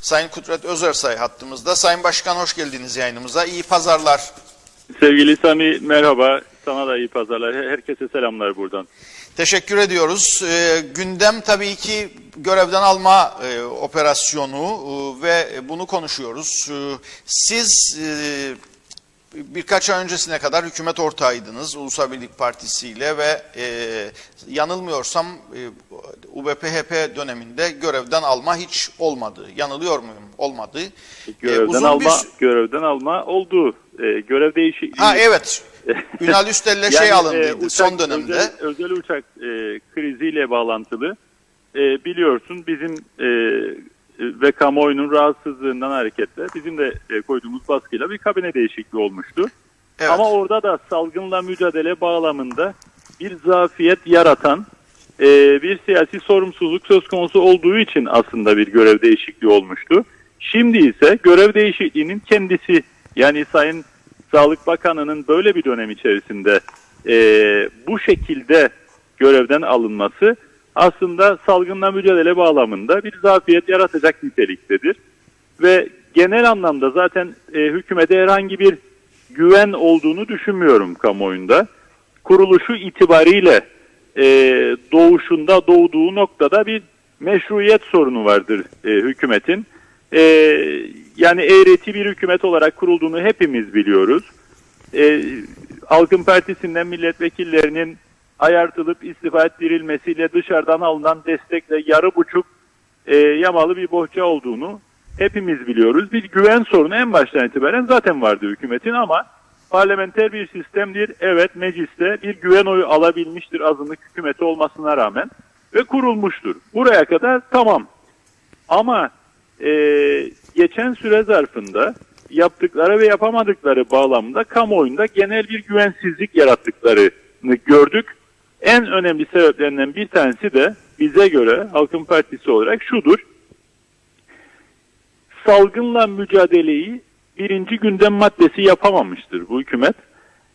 Sayın Kudret Özersay hattımızda. Sayın Başkan hoş geldiniz yayınımıza. İyi pazarlar. Sevgili Sami merhaba. Sana da iyi pazarlar. Herkese selamlar buradan. Teşekkür ediyoruz. Ee, gündem tabii ki görevden alma e, operasyonu e, ve bunu konuşuyoruz. E, siz e, birkaç ay öncesine kadar hükümet ortağıydınız Ulusal Birlik Partisi ile ve e, yanılmıyorsam e, UBP-HP döneminde görevden alma hiç olmadı. Yanılıyor muyum? Olmadı. E, Görevden uzun alma bir- görevden alma oldu. Ee, görev değişikliği. Ha evet. Ünal Üstel'le şey Yani, alındıydı e, uçak- son dönemde. Özel, özel uçak e, kriziyle bağlantılı. E, biliyorsun bizim e, ve kamuoyunun rahatsızlığından hareketle bizim de e, koyduğumuz baskıyla bir kabine değişikliği olmuştu. Evet. Ama orada da salgınla mücadele bağlamında bir zafiyet yaratan e, bir siyasi sorumsuzluk söz konusu olduğu için aslında bir görev değişikliği olmuştu. Şimdi ise görev değişikliğinin kendisi yani Sayın Sağlık Bakanı'nın böyle bir dönem içerisinde e, bu şekilde görevden alınması aslında salgınla mücadele bağlamında bir zafiyet yaratacak niteliktedir. Ve genel anlamda zaten e, hükümete herhangi bir güven olduğunu düşünmüyorum kamuoyunda. Kuruluşu itibariyle e, doğuşunda doğduğu noktada bir meşruiyet sorunu vardır e, hükümetin. E, yani eğreti bir hükümet olarak kurulduğunu hepimiz biliyoruz. E, Halkın Partisi'nden milletvekillerinin ayartılıp istifa ettirilmesiyle dışarıdan alınan destekle yarı buçuk e, yamalı bir bohça olduğunu hepimiz biliyoruz. Bir güven sorunu en baştan itibaren zaten vardı hükümetin ama parlamenter bir sistemdir. Evet mecliste bir güven oyu alabilmiştir azınlık hükümeti olmasına rağmen ve kurulmuştur. Buraya kadar tamam. Ama e, geçen süre zarfında yaptıkları ve yapamadıkları bağlamda kamuoyunda genel bir güvensizlik yarattıklarını gördük. En önemli sebeplerinden bir tanesi de bize göre Halkın Partisi olarak şudur. Salgınla mücadeleyi birinci gündem maddesi yapamamıştır bu hükümet.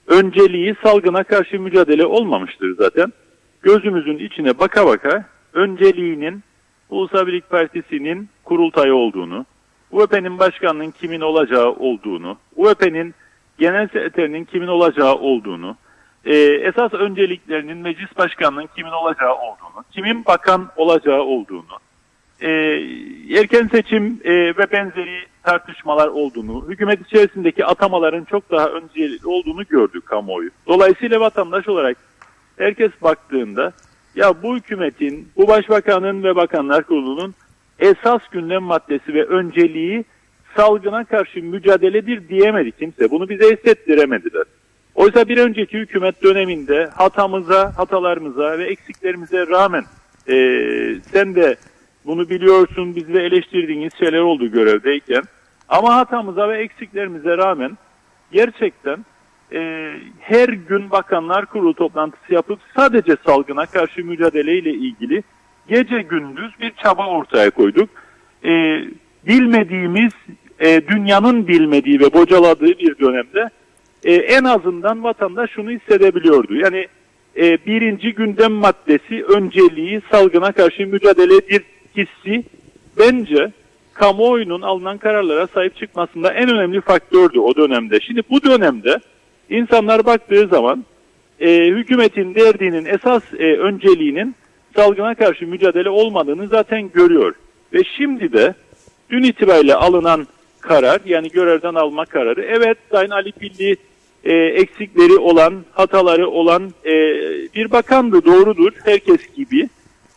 Önceliği salgına karşı mücadele olmamıştır zaten. Gözümüzün içine baka baka önceliğinin Ulusal Birlik Partisi'nin kurultayı olduğunu, UEP'nin başkanının kimin olacağı olduğunu, UEP'nin genel sekreterinin kimin olacağı olduğunu, e, esas önceliklerinin meclis başkanının kimin olacağı olduğunu, kimin bakan olacağı olduğunu, e, erken seçim e, ve benzeri tartışmalar olduğunu, hükümet içerisindeki atamaların çok daha öncelikli olduğunu gördük kamuoyu. Dolayısıyla vatandaş olarak herkes baktığında ya bu hükümetin, bu başbakanın ve bakanlar kurulunun esas gündem maddesi ve önceliği salgına karşı mücadeledir diyemedi kimse. Bunu bize hissettiremediler. Oysa bir önceki hükümet döneminde hatamıza, hatalarımıza ve eksiklerimize rağmen e, sen de bunu biliyorsun biz de eleştirdiğiniz şeyler oldu görevdeyken. Ama hatamıza ve eksiklerimize rağmen gerçekten e, her gün bakanlar kurulu toplantısı yapıp sadece salgına karşı mücadeleyle ilgili gece gündüz bir çaba ortaya koyduk. E, bilmediğimiz, e, dünyanın bilmediği ve bocaladığı bir dönemde e, en azından vatandaş şunu hissedebiliyordu. Yani e, birinci gündem maddesi önceliği salgına karşı mücadeledir hissi bence kamuoyunun alınan kararlara sahip çıkmasında en önemli faktördü o dönemde. Şimdi bu dönemde insanlar baktığı zaman e, hükümetin derdinin esas e, önceliğinin salgına karşı mücadele olmadığını zaten görüyor. Ve şimdi de dün itibariyle alınan karar yani görevden alma kararı evet Sayın Ali Pilli e, eksikleri olan, hataları olan e, bir bakandı doğrudur herkes gibi.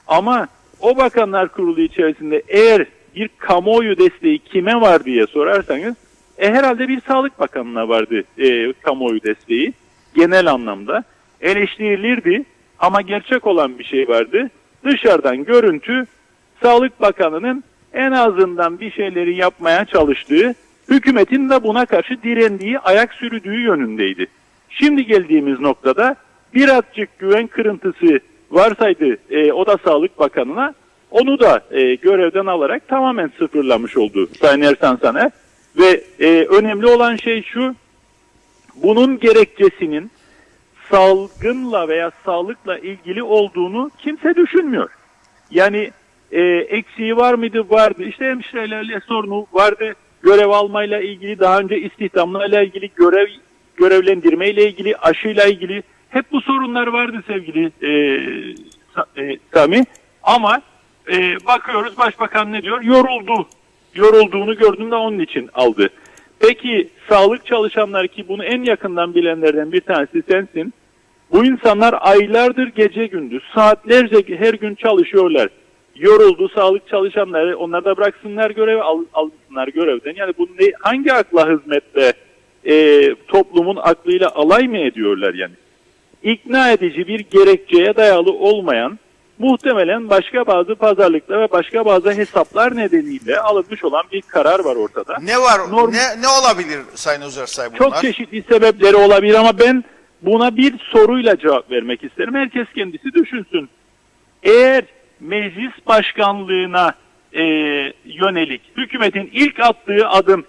Ama o bakanlar kurulu içerisinde eğer bir kamuoyu desteği kime var diye sorarsanız e, herhalde bir sağlık bakanına vardı e, kamuoyu desteği genel anlamda eleştirilirdi ama gerçek olan bir şey vardı. Dışarıdan görüntü Sağlık Bakanı'nın en azından bir şeyleri yapmaya çalıştığı, hükümetin de buna karşı direndiği, ayak sürüdüğü yönündeydi. Şimdi geldiğimiz noktada birazcık güven kırıntısı varsaydı e, o da Sağlık Bakanı'na, onu da e, görevden alarak tamamen sıfırlamış oldu Sayın Ersan Saner. Ve e, önemli olan şey şu, bunun gerekçesinin salgınla veya sağlıkla ilgili olduğunu kimse düşünmüyor. Yani e, eksiği var mıydı? Vardı. İşte hemşirelerle sorunu vardı. Görev almayla ilgili, daha önce istihdamlarla ilgili, görev görevlendirmeyle ilgili, aşıyla ilgili hep bu sorunlar vardı sevgili e, e, Sami. Ama e, bakıyoruz başbakan ne diyor? Yoruldu. Yorulduğunu gördüm de onun için aldı. Peki sağlık çalışanları ki bunu en yakından bilenlerden bir tanesi sensin. Bu insanlar aylardır gece gündüz saatlerce her gün çalışıyorlar. Yoruldu sağlık çalışanları onlar da bıraksınlar görevi al, alsınlar görevden. Yani bu ne, hangi akla hizmetle e, toplumun aklıyla alay mı ediyorlar yani? İkna edici bir gerekçeye dayalı olmayan muhtemelen başka bazı pazarlıklar ve başka bazı hesaplar nedeniyle alınmış olan bir karar var ortada. Ne var? Norm- Ne ne olabilir Sayın Özersay bunlar? Çok çeşitli sebepleri olabilir ama ben buna bir soruyla cevap vermek isterim. Herkes kendisi düşünsün. Eğer meclis başkanlığına e, yönelik hükümetin ilk attığı adım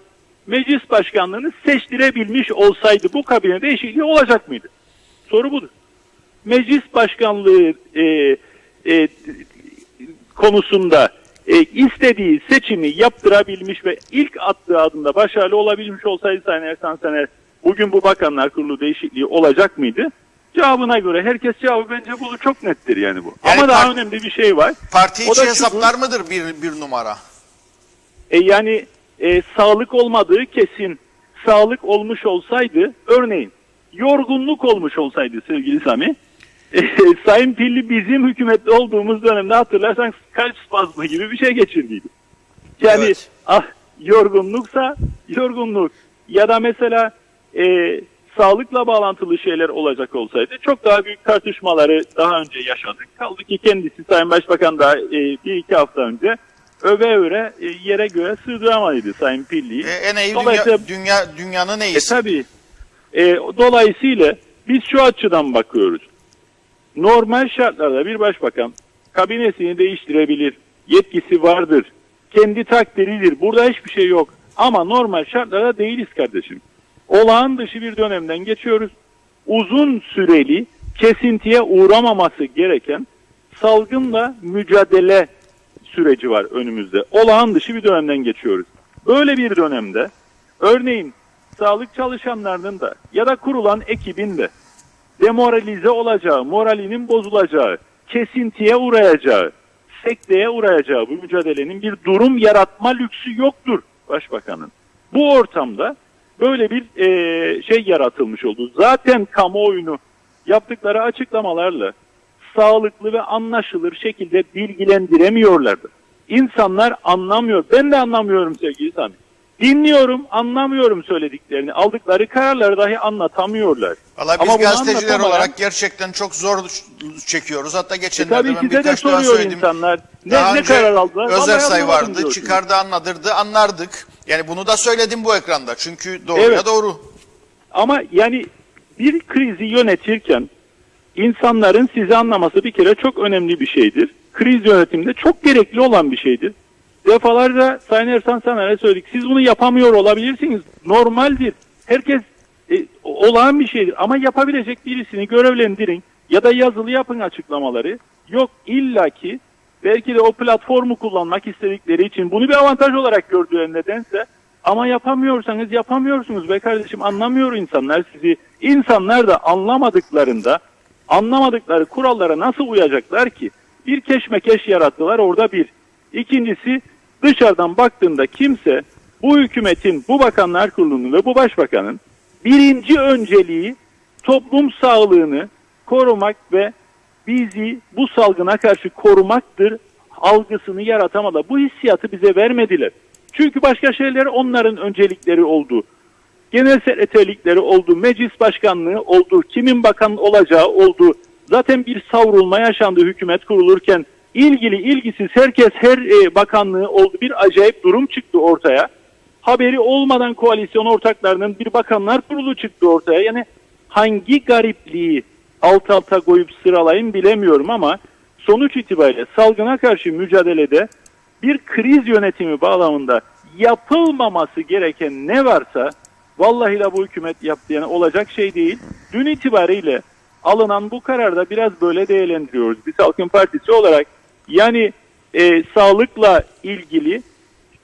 meclis başkanlığını seçtirebilmiş olsaydı bu kabine değişikliği olacak mıydı? Soru budur. Meclis başkanlığı e, e, konusunda e, istediği seçimi yaptırabilmiş ve ilk attığı adımda başarılı olabilmiş olsaydı Sayın Ersan Sener bugün bu bakanlar kurulu değişikliği olacak mıydı? Cevabına göre herkes cevabı bence bu çok nettir yani bu. Yani Ama daha önemli bir şey var. Parti içi da şu- hesaplar mıdır bir, bir numara? E, yani e, sağlık olmadığı kesin. Sağlık olmuş olsaydı örneğin yorgunluk olmuş olsaydı sevgili Sami e, Sayın Pilli bizim hükümette olduğumuz dönemde hatırlarsan kalp spazmı gibi bir şey geçirdiydi. Yani Evet. ah yorgunluksa yorgunluk ya da mesela e, sağlıkla bağlantılı şeyler olacak olsaydı çok daha büyük tartışmaları daha önce yaşadık. Kaldı ki kendisi Sayın Başbakan da e, bir iki hafta önce öve öve e, yere göğe sığdıramadıydı Sayın Pilli'yi. E, en iyi dünya, dünya, dünyanın en E iyisi. tabi. E, dolayısıyla biz şu açıdan bakıyoruz. Normal şartlarda bir başbakan kabinesini değiştirebilir. Yetkisi vardır. Kendi takdiridir. Burada hiçbir şey yok. Ama normal şartlarda değiliz kardeşim. Olağan dışı bir dönemden geçiyoruz. Uzun süreli kesintiye uğramaması gereken salgınla mücadele süreci var önümüzde. Olağan dışı bir dönemden geçiyoruz. Böyle bir dönemde örneğin sağlık çalışanlarının da ya da kurulan ekibin de demoralize olacağı, moralinin bozulacağı, kesintiye uğrayacağı, sekteye uğrayacağı bu mücadelenin bir durum yaratma lüksü yoktur başbakanın. Bu ortamda böyle bir eee, şey yaratılmış oldu. Zaten kamuoyunu yaptıkları açıklamalarla sağlıklı ve anlaşılır şekilde bilgilendiremiyorlardı. İnsanlar anlamıyor. Ben de anlamıyorum sevgili Sami. Dinliyorum, anlamıyorum söylediklerini. Aldıkları kararları dahi anlatamıyorlar. Valla biz Ama gazeteciler olarak gerçekten çok zor çekiyoruz. Hatta E geçenlerde tabii ben de birkaç defa soruyor söyledim. insanlar. Ne, Daha ne karar aldılar? Özersay anlamadım vardı, diyorsunuz. çıkardı anladırdı, anlardık. Yani bunu da söyledim bu ekranda. Çünkü doğruya Evet. doğru. Ama yani bir krizi yönetirken insanların sizi anlaması bir kere çok önemli bir şeydir. Kriz yönetiminde çok gerekli olan bir şeydir. Defalarca Sayın Ersan Saner'e söyledik. Siz bunu yapamıyor olabilirsiniz. Normaldir. Herkes e, olağan bir şeydir. Ama yapabilecek birisini görevlendirin ya da yazılı yapın açıklamaları. Yok illaki belki de o platformu kullanmak istedikleri için bunu bir avantaj olarak gördüğü nedense ama yapamıyorsanız yapamıyorsunuz be kardeşim anlamıyor insanlar sizi. İnsanlar da anlamadıklarında anlamadıkları kurallara nasıl uyacaklar ki? Bir keşmekeş yarattılar orada bir. İkincisi dışarıdan baktığında kimse bu hükümetin, bu bakanlar kurulunun ve bu başbakanın birinci önceliği toplum sağlığını korumak ve bizi bu salgına karşı korumaktır algısını yaratamadı. Bu hissiyatı bize vermediler. Çünkü başka şeyler onların öncelikleri oldu. Genel sekreterlikleri oldu, meclis başkanlığı oldu, kimin bakan olacağı oldu. Zaten bir savrulma yaşandı hükümet kurulurken. ilgili ilgisiz herkes her e, bakanlığı oldu. Bir acayip durum çıktı ortaya. Haberi olmadan koalisyon ortaklarının bir bakanlar kurulu çıktı ortaya. Yani hangi garipliği alt alta koyup sıralayın bilemiyorum ama sonuç itibariyle salgına karşı mücadelede bir kriz yönetimi bağlamında yapılmaması gereken ne varsa vallahi de bu hükümet yaptı. Yani olacak şey değil. Dün itibariyle alınan bu kararda biraz böyle değerlendiriyoruz. Biz Halkın Partisi olarak yani e, sağlıkla ilgili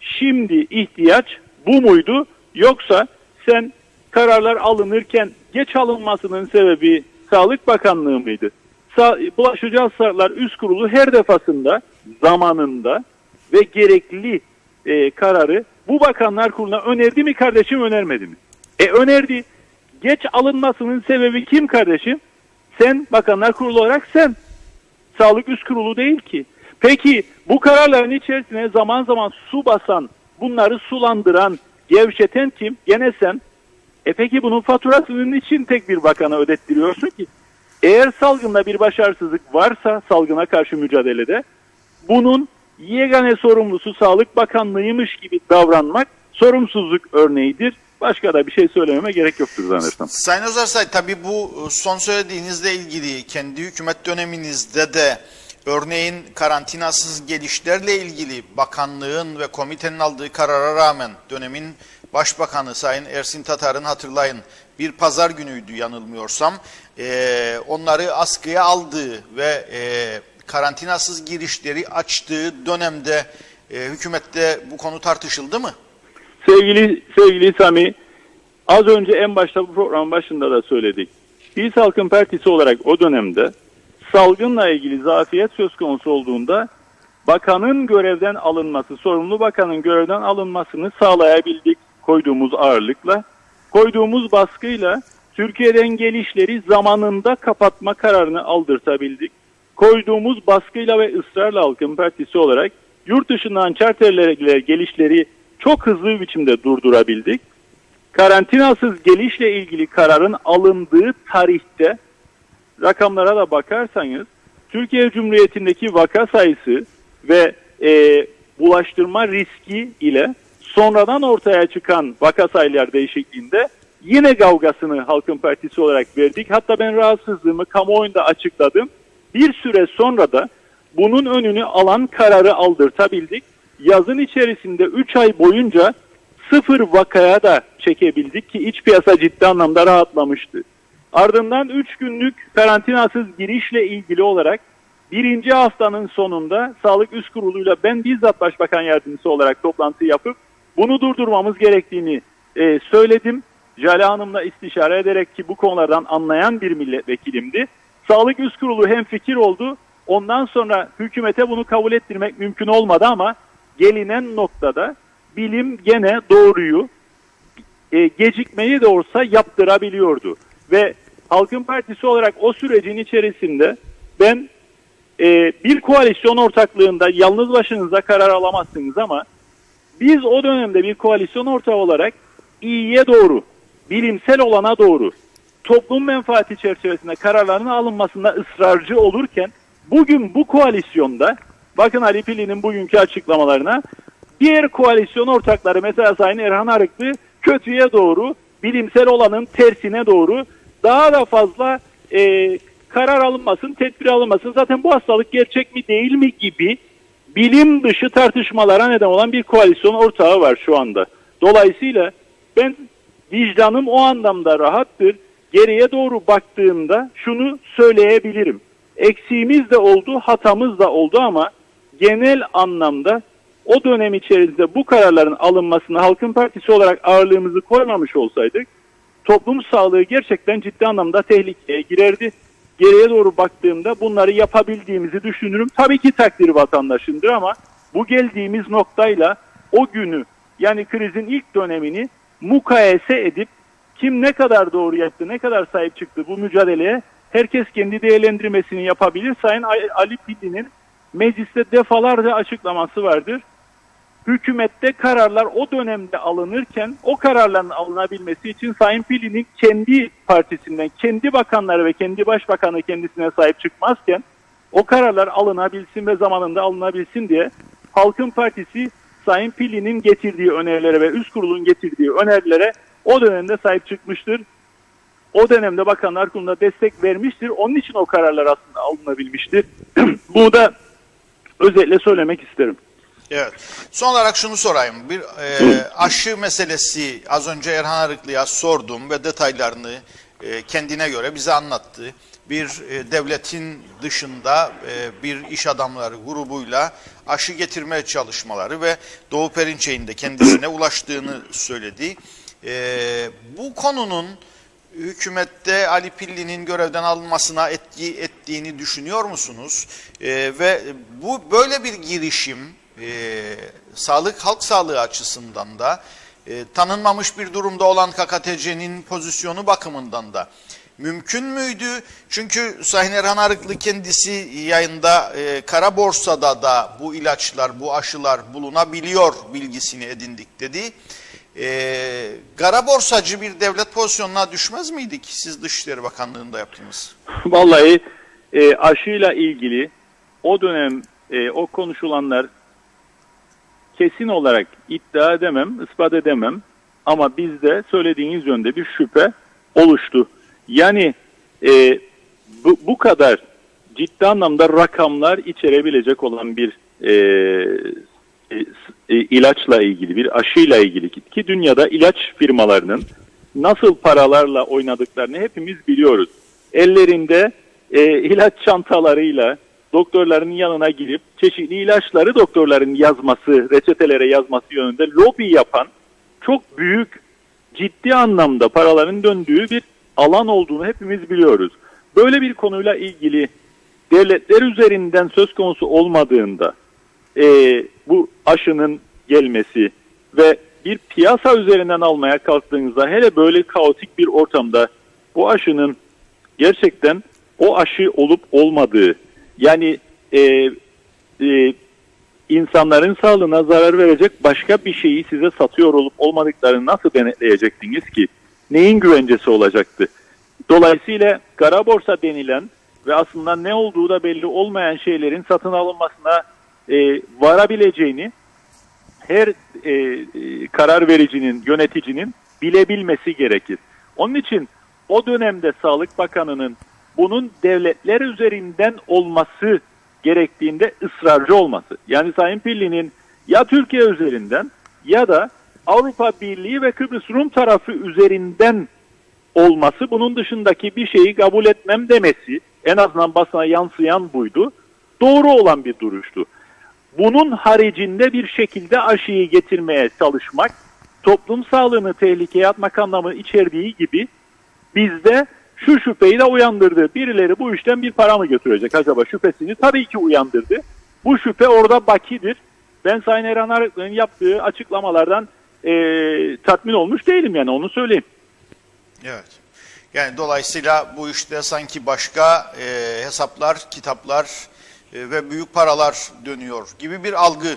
şimdi ihtiyaç bu muydu? Yoksa sen kararlar alınırken geç alınmasının sebebi Sağlık Bakanlığı mıydı? Bulaşıcı Hastalıklar Üst Kurulu her defasında zamanında ve gerekli e, kararı bu bakanlar kuruluna önerdi mi kardeşim önermedi mi? E önerdi. Geç alınmasının sebebi kim kardeşim? Sen bakanlar kurulu olarak sen. Sağlık Üst Kurulu değil ki. Peki bu kararların içerisine zaman zaman su basan, bunları sulandıran, gevşeten kim? Gene sen. E peki bunun faturasının için tek bir bakana ödettiriyorsun ki? Eğer salgında bir başarısızlık varsa salgına karşı mücadelede bunun yegane sorumlusu Sağlık Bakanlığıymış gibi davranmak sorumsuzluk örneğidir. Başka da bir şey söylememe gerek yoktur zannedersem. Sayın Özarsay tabii bu son söylediğinizle ilgili kendi hükümet döneminizde de örneğin karantinasız gelişlerle ilgili bakanlığın ve komitenin aldığı karara rağmen dönemin Başbakanı Sayın Ersin Tatar'ın hatırlayın bir pazar günüydü yanılmıyorsam eee, onları askıya aldığı ve eee, karantinasız girişleri açtığı dönemde eee, hükümette bu konu tartışıldı mı? Sevgili sevgili Sami, az önce en başta bu programın başında da söyledik. Biz Halkın Partisi olarak o dönemde salgınla ilgili zafiyet söz konusu olduğunda bakanın görevden alınması, sorumlu bakanın görevden alınmasını sağlayabildik koyduğumuz ağırlıkla. Koyduğumuz baskıyla Türkiye'den gelişleri zamanında kapatma kararını aldırtabildik. Koyduğumuz baskıyla ve ısrarla Halkın Partisi olarak yurt dışından charterlere gelişleri çok hızlı bir biçimde durdurabildik. Karantinasız gelişle ilgili kararın alındığı tarihte rakamlara da bakarsanız Türkiye Cumhuriyeti'ndeki vaka sayısı ve e, bulaştırma riski ile sonradan ortaya çıkan vaka sayılar değişikliğinde yine kavgasını Halkın Partisi olarak verdik. Hatta ben rahatsızlığımı kamuoyunda açıkladım. Bir süre sonra da bunun önünü alan kararı aldırtabildik. Yazın içerisinde 3 ay boyunca sıfır vakaya da çekebildik ki iç piyasa ciddi anlamda rahatlamıştı. Ardından 3 günlük karantinasız girişle ilgili olarak birinci haftanın sonunda Sağlık Üst Kurulu'yla ben bizzat Başbakan Yardımcısı olarak toplantı yapıp bunu durdurmamız gerektiğini e, söyledim. Jale Hanım'la istişare ederek ki bu konulardan anlayan bir milletvekilimdi. Sağlık Üst Kurulu hem fikir oldu. Ondan sonra hükümete bunu kabul ettirmek mümkün olmadı ama gelinen noktada bilim gene doğruyu e, gecikmeyi de olsa yaptırabiliyordu. Ve Halkın Partisi olarak o sürecin içerisinde ben e, bir koalisyon ortaklığında yalnız başınıza karar alamazsınız ama biz o dönemde bir koalisyon ortağı olarak iyiye doğru, bilimsel olana doğru, toplum menfaati çerçevesinde kararların alınmasında ısrarcı olurken bugün bu koalisyonda bakın Ali Pili'nin bugünkü açıklamalarına diğer koalisyon ortakları mesela Sayın Erhan Arıklı kötüye doğru, bilimsel olanın tersine doğru daha da fazla e, karar alınmasın, tedbir alınmasın. Zaten bu hastalık gerçek mi değil mi gibi bilim dışı tartışmalara neden olan bir koalisyon ortağı var şu anda. Dolayısıyla ben vicdanım o anlamda rahattır. Geriye doğru baktığımda şunu söyleyebilirim. Eksiğimiz de oldu, hatamız da oldu ama genel anlamda o dönem içerisinde bu kararların alınmasına Halkın Partisi olarak ağırlığımızı koymamış olsaydık toplum sağlığı gerçekten ciddi anlamda tehlikeye girerdi. Geriye doğru baktığımda bunları yapabildiğimizi düşünürüm. Tabii ki takdir vatandaşındır ama bu geldiğimiz noktayla o günü yani krizin ilk dönemini mukayese edip kim ne kadar doğru yaptı, ne kadar sahip çıktı bu mücadeleye herkes kendi değerlendirmesini yapabilir. Sayın Ali Pilli'nin mecliste defalarca açıklaması vardır hükümette kararlar o dönemde alınırken o kararların alınabilmesi için Sayın Pili'nin kendi partisinden, kendi bakanları ve kendi başbakanı kendisine sahip çıkmazken o kararlar alınabilsin ve zamanında alınabilsin diye Halkın Partisi Sayın Pili'nin getirdiği önerilere ve üst kurulun getirdiği önerilere o dönemde sahip çıkmıştır. O dönemde bakanlar kurulunda destek vermiştir. Onun için o kararlar aslında alınabilmiştir. Bunu da özetle söylemek isterim. Evet. Son olarak şunu sorayım. Bir e, aşı meselesi az önce Erhan Arıklı'ya sordum ve detaylarını e, kendine göre bize anlattı. Bir e, devletin dışında e, bir iş adamları grubuyla aşı getirme çalışmaları ve Doğu Perinçek'in de kendisine ulaştığını söyledi. Ee, bu konunun hükümette Ali Pilli'nin görevden alınmasına etki ettiğini düşünüyor musunuz? Ee, ve bu böyle bir girişim e, sağlık halk sağlığı açısından da e, tanınmamış bir durumda olan KKTC'nin pozisyonu bakımından da mümkün müydü? Çünkü Sayın Erhan Arıklı kendisi yayında e, kara borsada da bu ilaçlar, bu aşılar bulunabiliyor bilgisini edindik dedi. E, kara borsacı bir devlet pozisyonuna düşmez miydik siz Dışişleri Bakanlığı'nda yaptınız? Vallahi e, aşıyla ilgili o dönem e, o konuşulanlar kesin olarak iddia edemem, ispat edemem. Ama bizde söylediğiniz yönde bir şüphe oluştu. Yani e, bu, bu kadar ciddi anlamda rakamlar içerebilecek olan bir e, e, e, ilaçla ilgili, bir aşıyla ilgili ki dünyada ilaç firmalarının nasıl paralarla oynadıklarını hepimiz biliyoruz. Ellerinde e, ilaç çantalarıyla doktorların yanına girip çeşitli ilaçları doktorların yazması, reçetelere yazması yönünde lobi yapan çok büyük ciddi anlamda paraların döndüğü bir alan olduğunu hepimiz biliyoruz. Böyle bir konuyla ilgili devletler üzerinden söz konusu olmadığında e, bu aşının gelmesi ve bir piyasa üzerinden almaya kalktığınızda hele böyle kaotik bir ortamda bu aşının gerçekten o aşı olup olmadığı yani e, e, insanların sağlığına zarar verecek başka bir şeyi size satıyor olup olmadıklarını nasıl denetleyecektiniz ki? Neyin güvencesi olacaktı? Dolayısıyla kara borsa denilen ve aslında ne olduğu da belli olmayan şeylerin satın alınmasına e, varabileceğini her e, e, karar vericinin, yöneticinin bilebilmesi gerekir. Onun için o dönemde Sağlık Bakanı'nın bunun devletler üzerinden olması gerektiğinde ısrarcı olması. Yani Sayın Pilli'nin ya Türkiye üzerinden ya da Avrupa Birliği ve Kıbrıs Rum tarafı üzerinden olması bunun dışındaki bir şeyi kabul etmem demesi en azından basına yansıyan buydu. Doğru olan bir duruştu. Bunun haricinde bir şekilde aşıyı getirmeye çalışmak toplum sağlığını tehlikeye atmak anlamı içerdiği gibi bizde şu şüpheyi de uyandırdı. Birileri bu işten bir para mı götürecek acaba şüphesini tabii ki uyandırdı. Bu şüphe orada bakidir. Ben Sayın Erhan yaptığı açıklamalardan e, tatmin olmuş değilim yani onu söyleyeyim. Evet. Yani dolayısıyla bu işte sanki başka e, hesaplar, kitaplar e, ve büyük paralar dönüyor gibi bir algı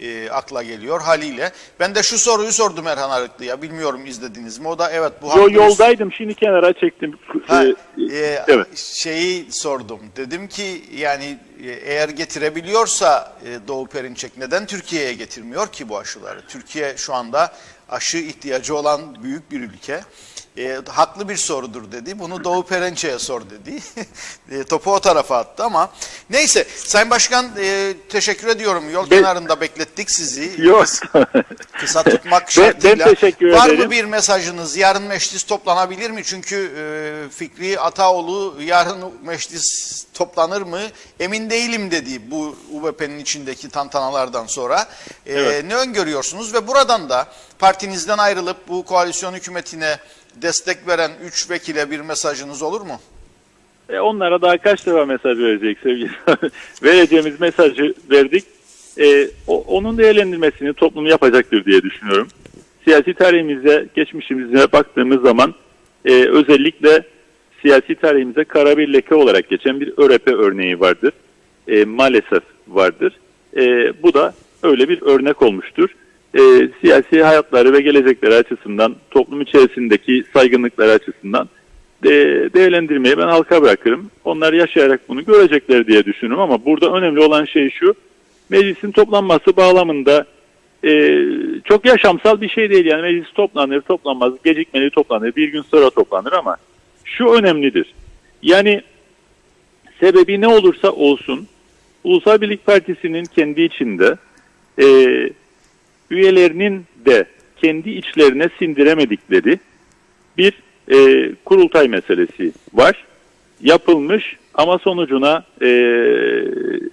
e, akla geliyor haliyle. Ben de şu soruyu sordum Erhan Arıklı'ya. Bilmiyorum izlediniz mi? O da evet bu Yo, yoldaydım şimdi kenara çektim. Ha, Ee, e, evet. Şeyi sordum. Dedim ki yani e, eğer getirebiliyorsa e, Doğu Perinçek neden Türkiye'ye getirmiyor ki bu aşıları? Türkiye şu anda aşı ihtiyacı olan büyük bir ülke. E, haklı bir sorudur dedi. Bunu Doğu Perinçek'e sor dedi. e, topu o tarafa attı ama neyse Sayın Başkan e, teşekkür ediyorum. Yol Ben- kenarında beklettik sizi. Yok. Kısa tutmak Ben- şartıyla. ben teşekkür Var ederim. mı bir mesajınız? Yarın meclis toplanabilir mi? Çünkü e, Fikri Ataoğlu yarın meclis toplanır mı? Emin değilim dedi bu UBP'nin içindeki tantanalardan sonra. E, Evet. Ne öngörüyorsunuz? Ve buradan da partinizden ayrılıp bu koalisyon hükümetine destek veren 3 vekile bir mesajınız olur mu? E, onlara daha kaç defa mesaj verecek sevgili? Vereceğimiz mesajı verdik. E, o- onun değerlendirmesini toplum yapacaktır diye düşünüyorum. Siyasi tarihimize, geçmişimize baktığımız zaman e, özellikle siyasi tarihimize kara bir leke olarak geçen bir ÖRP örneği vardır. E, maalesef vardır. E, bu da öyle bir örnek olmuştur. E, siyasi hayatları ve gelecekleri açısından, toplum içerisindeki saygınlıkları açısından de- değerlendirmeyi ben halka bırakırım. Onlar yaşayarak bunu görecekler diye düşünüyorum ama burada önemli olan şey şu. Meclisin toplanması bağlamında e, çok yaşamsal bir şey değil. Yani meclis toplanır, toplanmaz, gecikmeli toplanır, bir gün sonra toplanır ama şu önemlidir. Yani sebebi ne olursa olsun Ulusal Birlik Partisi'nin kendi içinde e, üyelerinin de kendi içlerine sindiremedikleri bir e, kurultay meselesi var. Yapılmış Ama sonucuna e,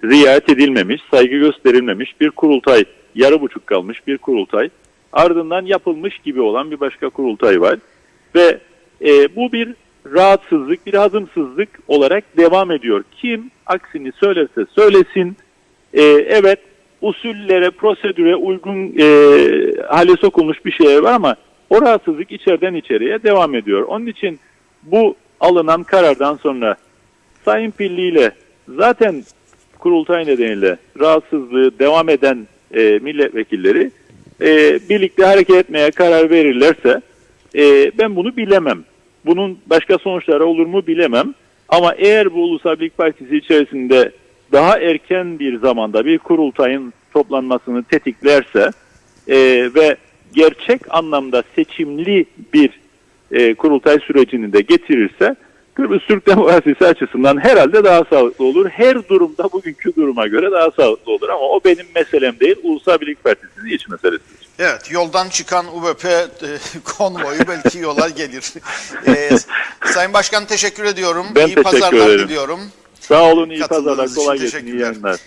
riayet edilmemiş, saygı gösterilmemiş bir kurultay, yarı buçuk kalmış bir kurultay. Ardından yapılmış gibi olan bir başka kurultay var. Ve e, bu bir rahatsızlık, bir hazımsızlık olarak devam ediyor. Kim aksini söylerse söylesin, e, evet usullere, prosedüre uygun e, hale sokulmuş bir şey var ama o rahatsızlık içeriden içeriye devam ediyor. Onun için bu alınan karardan sonra Sayın Pilli ile zaten kurultay nedeniyle rahatsızlığı devam eden e, milletvekilleri e, birlikte hareket etmeye karar verirlerse e, ben bunu bilemem. Bunun başka sonuçları olur mu bilemem. Ama eğer bu Ulusal Birlik Partisi içerisinde daha erken bir zamanda bir kurultayın toplanmasını tetiklerse e, ve gerçek anlamda seçimli bir e, kurultay sürecini de getirirse Kıbrıs Türk demokrasisi açısından herhalde daha sağlıklı olur. Her durumda bugünkü duruma göre daha sağlıklı olur ama o benim meselem değil. Ulusal Birlik Partisi'nin iç meselesidir. Evet, yoldan çıkan UBP e, konvoyu belki yola gelir. E, Sayın Başkan teşekkür ediyorum. Ben İyi teşekkür pazarlar ederim. diliyorum. Sağ olun, iyi pazarlar, kolay gelsin, iyi yayınlar.